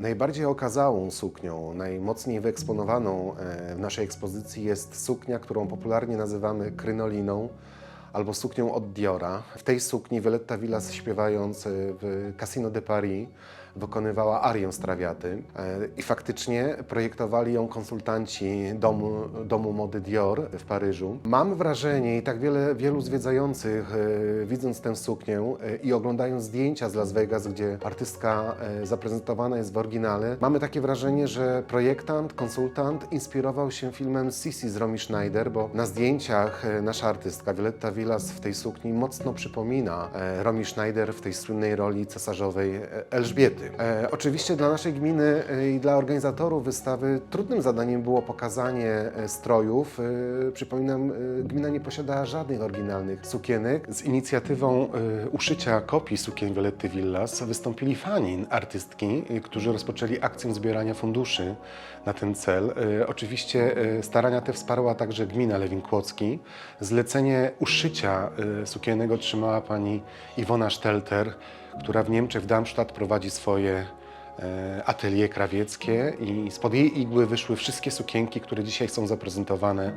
Najbardziej okazałą suknią, najmocniej wyeksponowaną e, w naszej ekspozycji jest suknia, którą popularnie nazywamy krynoliną albo suknią od Diora. W tej sukni Violetta Villas śpiewając e, w Casino de Paris wykonywała arię Strawiaty E, i faktycznie projektowali ją konsultanci domu, domu mody Dior w Paryżu. Mam wrażenie i tak wiele, wielu zwiedzających e, widząc tę suknię e, i oglądając zdjęcia z Las Vegas, gdzie artystka zaprezentowana jest w oryginale, mamy takie wrażenie, że projektant, konsultant inspirował się filmem Sisi z Romy Schneider, bo na zdjęciach nasza artystka Violetta Villas w tej sukni mocno przypomina Romy Schneider w tej słynnej roli cesarzowej e, E, oczywiście dla naszej gminy e, i dla organizatorów wystawy trudnym zadaniem było pokazanie e, strojów. E, Przypominam, e, gmina nie posiadała żadnych oryginalnych sukienek. Z inicjatywą e, uszycia kopii sukien Violetty Villas wystąpili fani artystki, którzy rozpoczęli akcję zbierania funduszy na ten cel. E, Oczywiście e, starania te wsparła także gmina Lewin Kłodzki. Zlecenie uszycia e, sukienek otrzymała pani Iwona Stelter, która w Niemczech, w Darmstadt prowadzi swoje e, atelier krawieckie i spod jej igły wyszły wszystkie sukienki, które dzisiaj są zaprezentowane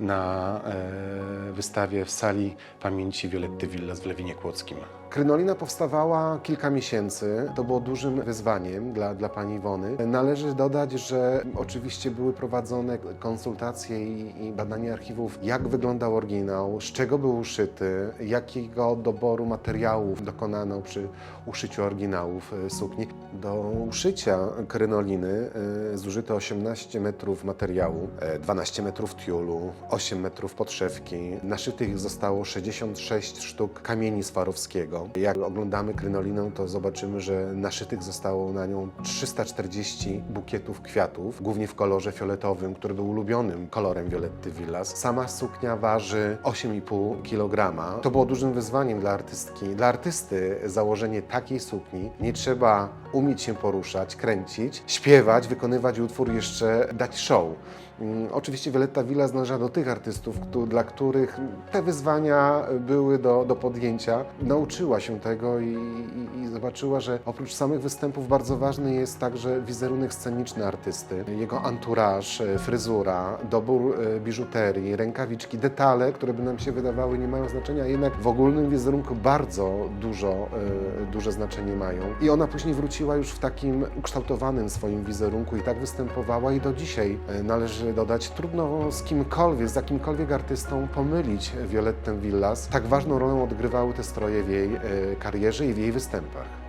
na e, wystawie w sali pamięci Violetty Villas w Lewinie Kłodzkim. Krynolina powstawała kilka miesięcy. To było dużym wyzwaniem dla, dla pani Iwony. Należy dodać, że oczywiście były prowadzone konsultacje i, i badania archiwów, jak wyglądał oryginał, z czego był uszyty, jakiego doboru materiałów dokonano przy uszyciu oryginałów e, sukni. Do uszycia krynoliny e, zużyto 18 metrów materiału, e, 12 metrów tiulu, 8 metrów podszewki. Naszytych zostało 66 sztuk kamieni Swarowskiego. Jak oglądamy krynolinę, to zobaczymy, że naszytych zostało na nią 340 bukietów kwiatów, głównie w kolorze fioletowym, który był ulubionym kolorem Violetty Villas. Sama suknia waży 8,5 kg. To było dużym wyzwaniem dla artystki. Dla artysty założenie takiej sukni nie trzeba umieć się poruszać, kręcić, śpiewać, wykonywać utwór, jeszcze dać show. Mm, Oczywiście Violetta Villas należała do tych artystów, któ- dla których te wyzwania były do, do podjęcia. Nauczyła się tego i, i, i zobaczyła, że oprócz samych występów bardzo ważny jest także wizerunek sceniczny artysty. Jego entourage, e, fryzura, dobór e, biżuterii, rękawiczki, detale, które by nam się wydawały nie mają znaczenia, jednak w ogólnym wizerunku bardzo dużo, e, duże znaczenie mają. I ona później wróciła już w takim ukształtowanym swoim wizerunku i tak występowała i do dzisiaj należy dodać, trudno z kimkolwiek, z jakimkolwiek artystą pomylić Violettę Villas. Tak ważną rolę odgrywały te stroje w jej e, karierze i w jej występach.